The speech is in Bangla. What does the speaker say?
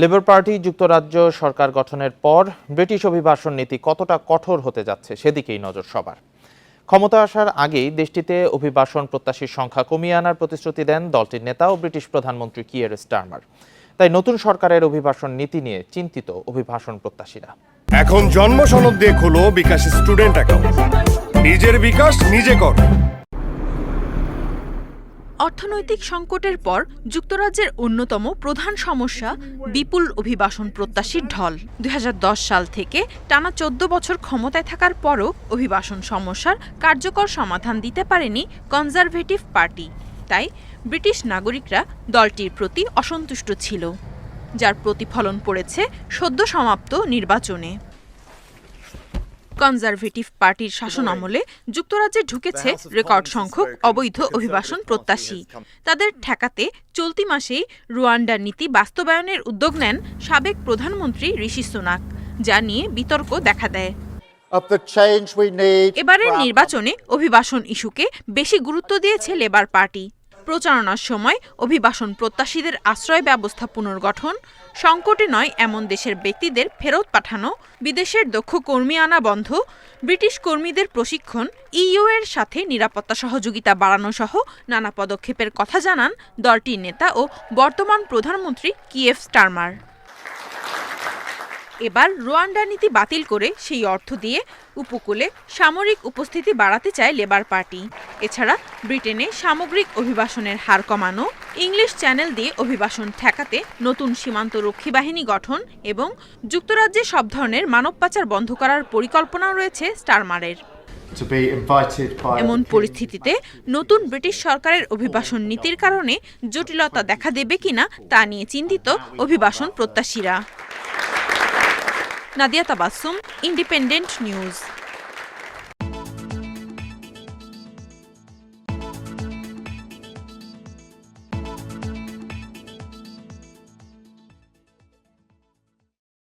লেবার পার্টি যুক্তরাজ্য সরকার গঠনের পর ব্রিটিশ অভিবাসন নীতি কতটা কঠোর হতে যাচ্ছে সেদিকেই নজর সবার। ক্ষমতা আসার আগেই দেশটিতে অভিবাসন প্রত্যাশীর সংখ্যা কমিয়ে আনার প্রতিশ্রুতি দেন দলটির নেতা ও ব্রিটিশ প্রধানমন্ত্রী কিয়ের স্টারমার তাই নতুন সরকারের অভিবাসন নীতি নিয়ে চিন্তিত অভিবাসন প্রত্যাশীরা। এখন জন্ম সনদ দিয়ে খোলো বিকাশ স্টুডেন্ট অ্যাকাউন্ট। নিজের বিকাশ নিজে কর। অর্থনৈতিক সংকটের পর যুক্তরাজ্যের অন্যতম প্রধান সমস্যা বিপুল অভিবাসন প্রত্যাশীর ঢল। দু হাজার দশ সাল থেকে টানা চোদ্দ বছর ক্ষমতায় থাকার পরও অভিবাসন সমস্যার কার্যকর সমাধান দিতে পারেনি কনজারভেটিভ পার্টি। তাই ব্রিটিশ নাগরিকরা দলটির প্রতি অসন্তুষ্ট ছিল, যার প্রতিফলন পড়েছে সদ্য সমাপ্ত নির্বাচনে। কনজারভেটিভ পার্টির শাসন আমলে যুক্তরাজ্যে ঢুকেছে রেকর্ড সংখ্যক অবৈধ অভিবাসন প্রত্যাশী। তাদের ঠেকাতে চলতি মাসেই রুয়ান্ডার নীতি বাস্তবায়নের উদ্যোগ নেন সাবেক প্রধানমন্ত্রী ঋষি সোনাক যা নিয়ে বিতর্ক দেখা দেয়. এবারের নির্বাচনে অভিবাসন ইস্যুকে বেশি গুরুত্ব দিয়েছে লেবার পার্টি। প্রচারণার সময় অভিবাসন প্রত্যাশীদের আশ্রয় ব্যবস্থা পুনর্গঠন, সংকটে নয় এমন দেশের ব্যক্তিদের ফেরত পাঠানো, বিদেশের দক্ষ কর্মী আনা বন্ধ, ব্রিটিশ কর্মীদের প্রশিক্ষণ, ইইউ এর সাথে নিরাপত্তা সহযোগিতা বাড়ানো সহ নানা পদক্ষেপের কথা জানান দলটির নেতা ও বর্তমান প্রধানমন্ত্রী কিএফ স্টারমার। এবার রোয়ান্ডা নীতি বাতিল করে সেই অর্থ দিয়ে উপকূলে সামরিক উপস্থিতি বাড়াতে চায় লেবার পার্টি। এছাড়া ব্রিটেনে সামগ্রিক অভিবাসনের হার কমানো ইংলিশ চ্যানেল দিয়ে অভিবাসন ঠেকাতে নতুন সীমান্ত রক্ষী বাহিনী গঠন এবং যুক্তরাজ্যে সব ধরনের মানব পাচার বন্ধ করার পরিকল্পনা রয়েছে স্টারমারের। এমন পরিস্থিতিতে নতুন ব্রিটিশ সরকারের অভিবাসন নীতির কারণে জটিলতা দেখা দেবে কিনা তা নিয়ে চিন্তিত অভিবাসন প্রত্যাশীরা। Nadia Tabassum, Independent News.